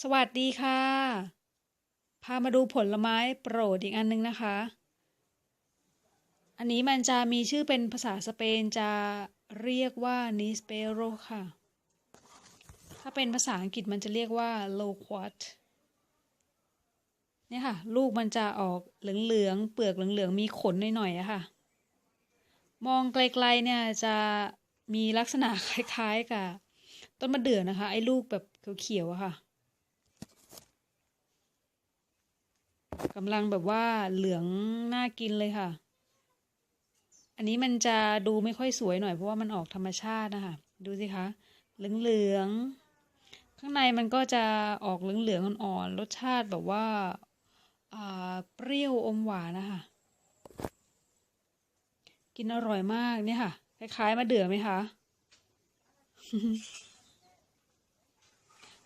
สวัสดีค่ะ พามาดูผลไม้โปรดอีกอันนึงนะคะ อันนี้มันจะมีชื่อเป็นภาษาสเปนจะเรียกว่านิสเปโรค่ะ ถ้าเป็นภาษาอังกฤษมันจะเรียกว่าโลควอตเนี่ยค่ะ ลูกมันจะออกเหลืองๆ เปลือกเหลืองๆ มีขนหน่อยๆอะค่ะ มองไกลๆเนี่ยจะมีลักษณะคล้ายๆกับต้นมะเดื่อนะคะ ไอ้ลูกแบบเขียวๆอะค่ะ กำลังแบบว่าเหลืองน่ากินเลยค่ะ อันนี้มันจะดูไม่ค่อยสวยหน่อยเพราะว่ามันออกธรรมชาตินะคะ ดูสิคะ เหลืองๆ ข้างในมันก็จะออกเหลืองๆอ่อนๆ รสชาติแบบว่าเปรี้ยวอมหวานนะคะ กินอร่อยมากเนี่ยค่ะ คล้ายๆมะเดื่อไหมคะ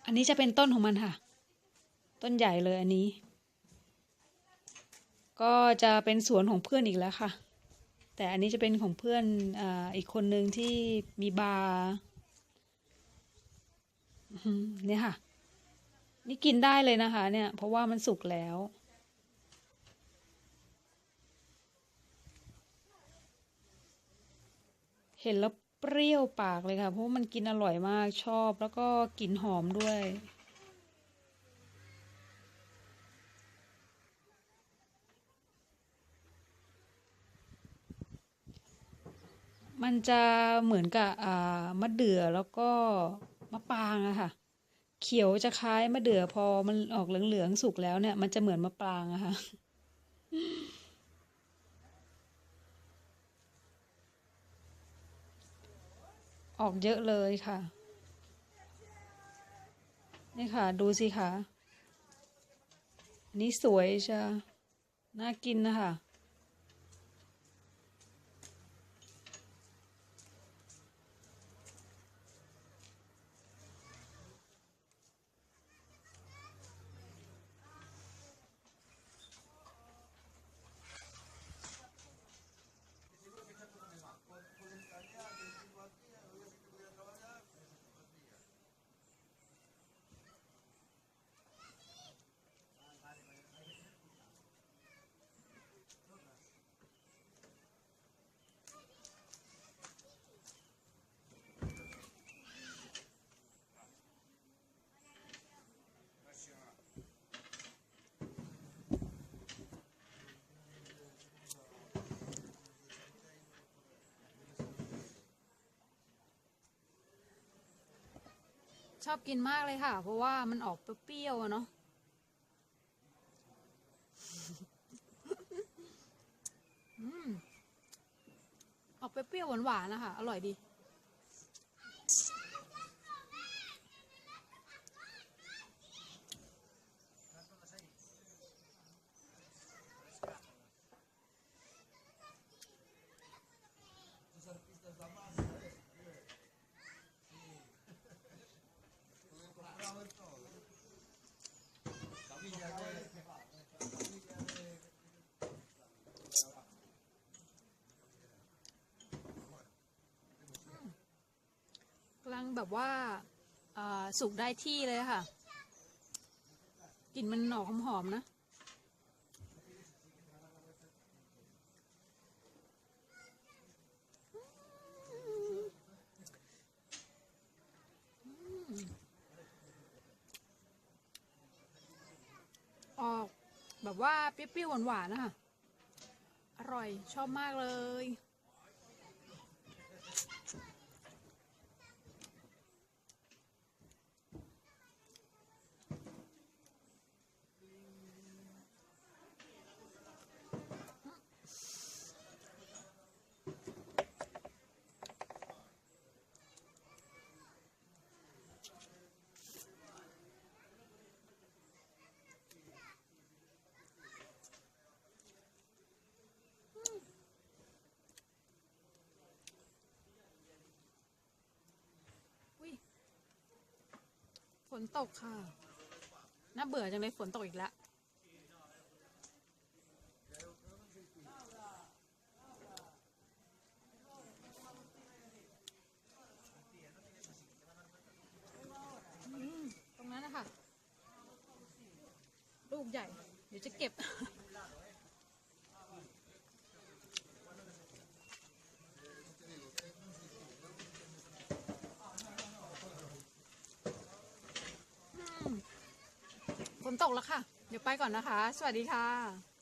อันนี้จะเป็นต้นของมันค่ะ ต้นใหญ่เลยอันนี้ ก็จะเป็นสวนของเพื่อนอีกแล้วค่ะ แต่อันนี้จะเป็นของเพื่อนออีกคนหนึ่งที่มีบาร์เนี่ยค่ะ นี่กินได้เลยนะคะ เนี่ย เพราะว่ามันสุกแล้วเห็นแล้วเปรี้ยวปากเลยค่ะ เพราะมันกินอร่อยมากชอบ แล้วก็กลิ่นหอมด้วย มันจะเหมือนกับมะเดื่อแล้วก็มะปางอะค่ะ เขียวจะคล้ายมะเดื่อพอมันออกเหลืองๆสุกแล้วเนี่ย มันจะเหมือนมะปรางอะค่ะออกเยอะเลยค่ะ นี่ค่ะ ดูสิค่ะนี่สวยใช่น่ากินนะคะ ชอบกินมากเลยค่ะ เพราะว่ามันออกเปรี้ยวๆเนาะออกเปรี้ยวหวานๆนะคะ อร่อยดี แบบว่าสุกได้ที่เลยค่ะกลิ่นมันหอกหอมๆนะออกแบบว่าเปรี้ยวๆหวานๆนะคะอร่อยชอบมากเลย นตกค่ะ น่าเบื่อจังเลยฝนตกอีกแล้วตรงนั้นนะคะ ลูกใหญ่ เดี๋ยวจะเก็บ นตกแล้วค่ะ เดี๋ยวไปก่อนนะคะ สวัสดีค่ะ